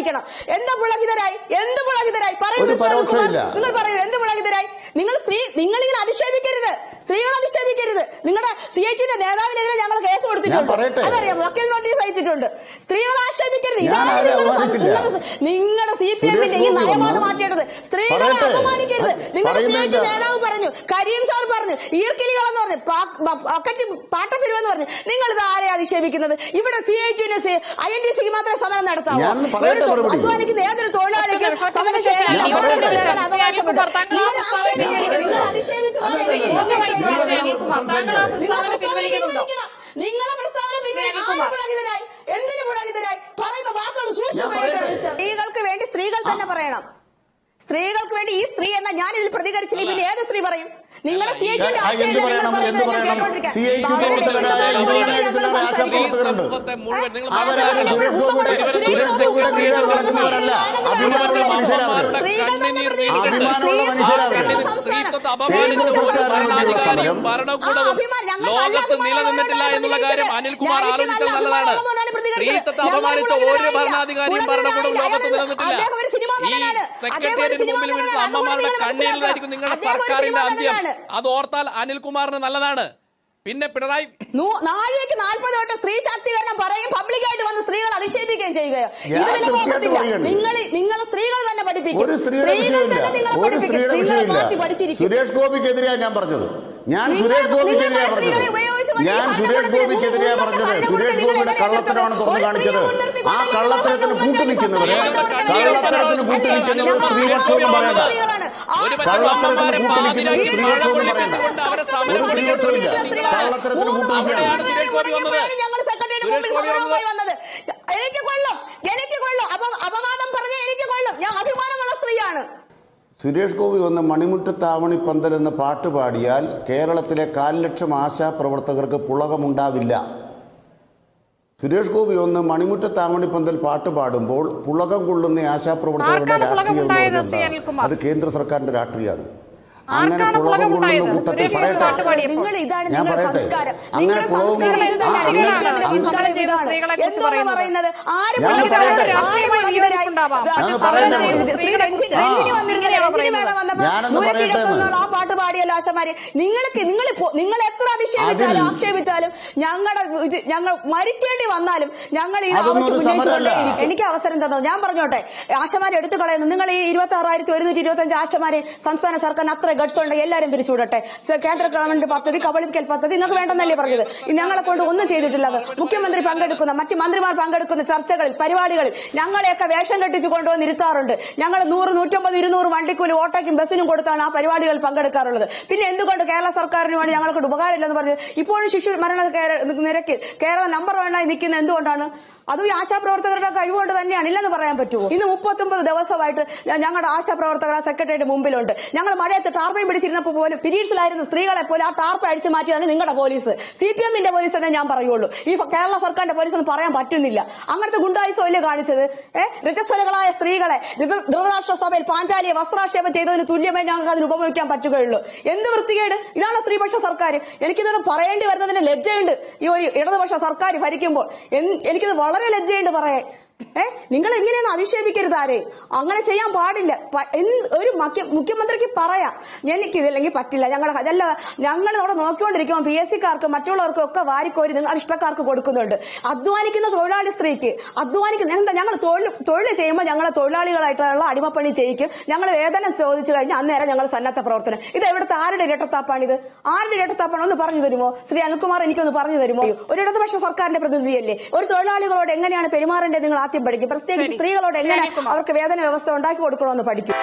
അപമാനിക്കണം എന്ത് പുളകിതരായി? എന്ത് പുളകിതരായി? പറയൂ. നിങ്ങൾ പറയൂ എന്ത് പുളകിതരായി? നിങ്ങൾ സ്ത്രീ നിങ്ങൾ ഇങ്ങനെ അധിക്ഷേപിക്കരുത്. സ്ത്രീകൾ അധിക്ഷേപിക്കരുത്. നിങ്ങളുടെ സി ഐ ടിയുടെ നേതാവിനെതിരെ ഞങ്ങൾ കേസ് കൊടുത്തിട്ടുണ്ട്. അതറിയാം വക്കീൽ നോട്ടീസ് അയച്ചിട്ടുണ്ട്. നിങ്ങളുടെ സി പി എമ്മിന്റെ ഈ നയമാണ് മാറ്റേണ്ടത്. സ്ത്രീകളെ. അപമാനിക്കരുത്. നിങ്ങളുടെ സി ഐ ടി. നേതാവ് പറഞ്ഞു കരീം സാർ പറഞ്ഞു ഈർക്കിലികളെന്ന് പറഞ്ഞു പക്കറ്റ് പാട്ടപ്പെരുവെന്ന് പറഞ്ഞു. നിങ്ങൾ ഇത് ആരെ അധിക്ഷേപിക്കുന്നത്? ഇവിടെ സി ഐ ടിന് ഐ എൻ ഡി സിക്ക് മാത്രമേ സമരം നടത്താവൂ. ഞാൻ പറയട്ടെ ഒരു അധ്വാനിക്കുന്ന ഏതൊരു തൊഴിലാളിക്കും സമരം ഒറ്റ നിമിഷം, ചെയ്യാൻ ഞാൻ അവകാശമുണ്ട്. പറയട്ടെ. ചെയ്യാൻ അവകാശമുണ്ട്. പത്താം നിങ്ങൾ ക്ലാസ് അധിക്ഷേപിക്കരുത്. നിങ്ങൾ സമരം അധിക്ഷേപിച്ചതാണ് അല്ല, എനിക്ക് ഞാൻ മനസ്സിലായി. പത്താം ക്ലാസ് നിങ്ങളെ സമരം പിൻവലിക്കുന്നുണ്ടോ നിങ്ങളെ പ്രസ്താവന പിൻവലിക്കണം. ശ്രീകുമാർ. ആര് പുളകിതരായി? എന്തിന് പുളകിതരായി? പറയുന്ന വാക്കുകൾ ഞാൻ സൂക്ഷ്മമായിട്ട് പറയട്ടെ. സ്ത്രീകൾക്ക് വേണ്ടി സ്ത്രീകൾ തന്നെ പറയണം സ്ത്രീകൾക്ക് വേണ്ടി ഈ സ്ത്രീ എന്ന ഞാൻ ഇതിൽ പ്രതികരിച്ചില്ല പിന്നെ ഏത് സ്ത്രീ പറയും നിങ്ങളുടെ സി ഐ ലോകത്ത് നിലനിന്നിട്ടില്ല എന്നുള്ള കാര്യം അനിൽകുമാർ ആലോചിച്ചത് നല്ലതാണ് സ്ത്രീത്വത്തെ അപമാനിച്ച ഒരു ഭരണാധികാരിയും ഭരണകൂടവും ലോകത്ത് നിലനിന്നിട്ടില്ല ഈ സെക്രട്ടേറിയറ്റിന് മുമ്പിൽ വീഴുന്ന അമ്മമാരുടെ കണ്ണീരിലായിരിക്കും നിങ്ങളുടെ സർക്കാരിന്റെ അന്ത്യം. അത് ഓർത്താൽ അനിൽകുമാറിന് നല്ലതാണ്. പിന്നെ പിണറായി നൂ- നാഴികയ്ക്ക് നാൽപ്പത് വട്ടം സ്ത്രീ ശാക്തീകരണം പറയും. പബ്ലിക്കായിട്ട് വന്ന് സ്ത്രീകൾ അധിക്ഷേപിക്കുകയും ചെയ്യുകയോ. നിങ്ങൾ നിങ്ങൾ സ്ത്രീകൾ തന്നെ പഠിപ്പിക്കും. സ്ത്രീകൾ തന്നെ നിങ്ങളെ പഠിപ്പിക്കും. സുരേഷ് ഗോപിക്കെതിരെയാണ് ഞാൻ പറഞ്ഞത്. ഞാൻ സുരേഷ് ഗോപിക്കെതിരെയാ നിങ്ങൾ പറഞ്ഞത്. ഞാൻ സുരേഷ് ഗോപിക്കെതിരെയാ പറഞ്ഞത് സുരേഷ് ഗോപിയുടെ കള്ളത്തരമാണ് തുറന്നു കാണിച്ചത് ആ കള്ളത്തരത്തിന് കൂട്ടു കൂട്ടുനിൽക്കുന്നവര് കള്ളത്തരത്തിന് കൂട്ടുനിൽക്കുന്നവർ സ്ത്രീപക്ഷമൊന്നും പറയണ്ട കള്ളത്തരത്തിന് കൂട്ടു നിൽക്കുന്നവർ സ്ത്രീപക്ഷവും സ്ത്രീപക്ഷമൊന്നും പറയണ്ട ഒരു സ്ത്രീപക്ഷമില്ല കള്ളത്തരത്തിന് കൂട്ടു കൂട്ടുനിൽക്കുകയാണ് സുരേഷ് ഗോപി വന്നത് ഞങ്ങൾ സെക്രട്ടറിയുടെ സുരേഷ് മുമ്പിൽ ഗോപി സമരവുമായി വന്നത് എനിക്ക് കൊള്ളും എനിക്ക് കൊള്ളും അപ്പൊ അപവാദം പറഞ്ഞ എനിക്ക് കൊള്ളും ഞാൻ അഭിമാനമുള്ള സ്ത്രീയാണ് സുരേഷ് ഗോപി വന്ന് മണിമുറ്റത്താവണി പന്തൽ എന്ന പാട്ട് പാടിയാൽ കേരളത്തിലെ കാൽ ലക്ഷം ആശാപ്രവർത്തകർക്ക് പുളകമുണ്ടാവില്ല. സുരേഷ് ഗോപി ഒന്ന് മണിമുറ്റത്താവണി പന്തൽ പാട്ട് പാടുമ്പോൾ പുളകം കൊള്ളുന്ന ആശാപ്രവർത്തകരുടെ ആർക്കാണ് രാഷ്ട്രീയം എന്ന് ശ്രീ അനിൽകുമാർ? അത് കേന്ദ്ര സർക്കാരിന്റെ രാഷ്ട്രീയമാണ്. അങ്ങനെ ആർക്കാണ് പുളകം കൊള്ളുന്ന കൂട്ടത്തിൽ സുരേഷ് ഗോപി പറയട്ടെ. പാട്ട് പാടിയപ്പോൾ. നിങ്ങൾ ഇതാണ് ഞാൻ നിങ്ങളുടെ പറയട്ടെ. സംസ്കാരം. അങ്ങനെ നിങ്ങളുടെ പുളകം ഞാൻ പറയട്ടെ. ഞാനൊന്ന് പറയട്ടെ ആ പാട്ട് പാടിയല്ലോ ആശമാര് നിങ്ങൾക്ക് നിങ്ങൾ നിങ്ങൾ എത്ര അധിക്ഷേപിച്ചാലും ആക്ഷേപിച്ചാലും ഞങ്ങളുടെ ഞങ്ങൾ മരിക്കേണ്ടി വന്നാലും ഞങ്ങൾ ഈ ആവശ്യം ഉന്നയിച്ചുകൊണ്ടേ എനിക്ക് അവസരം തന്നത് ഞാൻ പറഞ്ഞോട്ടെ ആശമാരെ എടുത്തു കളയുന്നു. നിങ്ങൾ ഈ ഇരുപത്തി ആറായിരത്തി ഒരുന്നൂറ്റി ഇരുപത്തി അഞ്ച് ആശമാരെ സംസ്ഥാന സർക്കാരിന് അത്ര ഗഡ്സ് ഉണ്ടെങ്കിൽ എല്ലാവരും പിരിച്ചുവിടട്ടെ കേന്ദ്ര ഗവൺമെന്റ് പദ്ധതി കബളിക്കൽ പദ്ധതി നിങ്ങൾക്ക് വേണ്ടെന്നല്ലേ പറഞ്ഞത്. ഞങ്ങളെ കൊണ്ട് ഒന്നും ചെയ്തിട്ടില്ലാതെ മുഖ്യമന്ത്രി പങ്കെടുക്കുന്ന മറ്റ് മന്ത്രിമാർ പങ്കെടുക്കുന്ന ചർച്ചകളിൽ പരിപാടികളിൽ ഞങ്ങളെയൊക്കെ വേഷം കെട്ടിച്ച് കൊണ്ടുവന്ന് ഇരുത്താറുണ്ട്. ഞങ്ങൾ നൂറ് നൂറ്റമ്പത് ഇരുന്നൂറ് വണ്ടിക്കൂലി ഓട്ടോയ്ക്കും ബസ്സിനും കൊടുത്താണ് ആ പരിപാടികൾ പങ്കെടുക്കാറുള്ളത്. പിന്നെ എന്തുകൊണ്ട് കേരള സർക്കാരിന് വേണ്ടി ഞങ്ങൾക്ക് ഉപകാരമില്ലെന്ന് പറഞ്ഞത് ഇപ്പോഴും ശിശു മരണ നിരക്കിൽ കേരളം നമ്പർ വണ്ണായി നിൽക്കുന്ന എന്തുകൊണ്ടാണ്? അതും ഈ ആശാപ്രവർത്തകരുടെ കഴിവുകൊണ്ട് തന്നെയാണ്. ഇല്ലെന്ന് പറയാൻ പറ്റുമോ? ഇന്ന് മുപ്പത്തൊമ്പത് ദിവസമായിട്ട് ഞങ്ങളുടെ ആശാപ്രവർത്തകർ ആ സെക്രട്ടറിയുടെ മുമ്പിലുണ്ട്. ഞങ്ങൾ മഴയത്ത് ടാർപ്പയും പിടിച്ചിരുന്നപ്പോൾ പോലും പീരീഡ്സിലായിരുന്ന സ്ത്രീകളെ പോലെ ആ ടാർപ്പ് അടിച്ചു മാറ്റിയാണ് നിങ്ങളുടെ പോലീസ്. സി പി എമ്മിന്റെ പോലീസ് തന്നെ ഞാൻ പറയുള്ളൂ. ഈ കേരള സർക്കാരിന്റെ പോലീസ് എന്ന് പറയാൻ പറ്റുന്നില്ല. അങ്ങനത്തെ ഗുണ്ടായുസം അല്ലേ കാണിച്ചത് ഏഹ് രജസ്വലകളായ സ്ത്രീകളെ ധൃത- ധൃതരാഷ്ട്ര സഭയിൽ പാഞ്ചാലിയെ വസ്ത്രാക്ഷേപം ചെയ്തതിന് തുല്യമായി ഞങ്ങൾക്ക് അതിന് ഉപയോഗിക്കാൻ പറ്റുകയുള്ളൂ. എന്ത് വൃത്തികേട്? ഇതാണ് സ്ത്രീപക്ഷ സർക്കാർ എനിക്കിതോട് പറയേണ്ടി വരുന്നതിന് ലജ്ജയുണ്ട്. ഈ ഒരു ഇടതുപക്ഷ സർക്കാർ ഭരിക്കുമ്പോൾ. എനിക്കിത് വളരെ ലജ്ജയുണ്ട് പറയാൻ ഏ? നിങ്ങൾ എങ്ങനെയൊന്നും അധിക്ഷേപിക്കരുത് ആരെ. അങ്ങനെ ചെയ്യാൻ പാടില്ല. ഒരു മുഖ്യമന്ത്രിക്ക് പറയാം. എനിക്ക് ഇതില്ലെങ്കിൽ പറ്റില്ല. ഞങ്ങൾ അതല്ല ഞങ്ങൾ അവിടെ നോക്കിക്കൊണ്ടിരിക്കുമ്പോൾ പി എസ് സിക്കാർക്ക് മറ്റുള്ളവർക്കും ഒക്കെ വാരിക്കോരി നിങ്ങൾ ഇഷ്ടക്കാർക്ക് കൊടുക്കുന്നുണ്ട്. അധ്വാനിക്കുന്ന തൊഴിലാളി സ്ത്രീക്ക് അധ്വാനിക്കുന്ന എന്താ ഞങ്ങൾ തൊഴിൽ തൊഴിൽ ചെയ്യുമ്പോൾ ഞങ്ങളെ തൊഴിലാളികളായിട്ടുള്ള അടിമപ്പണി ചെയ്യിക്കും. ഞങ്ങൾ വേതനം ചോദിച്ചു കഴിഞ്ഞാൽ അന്നേരം ഞങ്ങൾ സന്നദ്ധ പ്രവർത്തനം. ഇത് എവിടുത്തെ ആരുടെ ഇരട്ടത്താപ്പാണിത്? ആരുടെ ഇരട്ടത്താപ്പാണ്? ഒന്ന് പറഞ്ഞു തരുമോ? ശ്രീ അനുകുമാർ എനിക്കൊന്ന് പറഞ്ഞു തരുമോ? ഒരു ഇടതുപക്ഷ സർക്കാരിന്റെ പ്രതിനിധിയല്ലേ? ഒരു തൊഴിലാളികളോട് എങ്ങനെയാണ് പെരുമാറേണ്ടത് നിങ്ങൾ ആദ്യം പഠിക്കും. പ്രത്യേകിച്ച് സ്ത്രീകളോട് എങ്ങനെ അവർക്ക് വേതന വ്യവസ്ഥ ഉണ്ടാക്കി കൊടുക്കണമെന്ന് പഠിക്കും.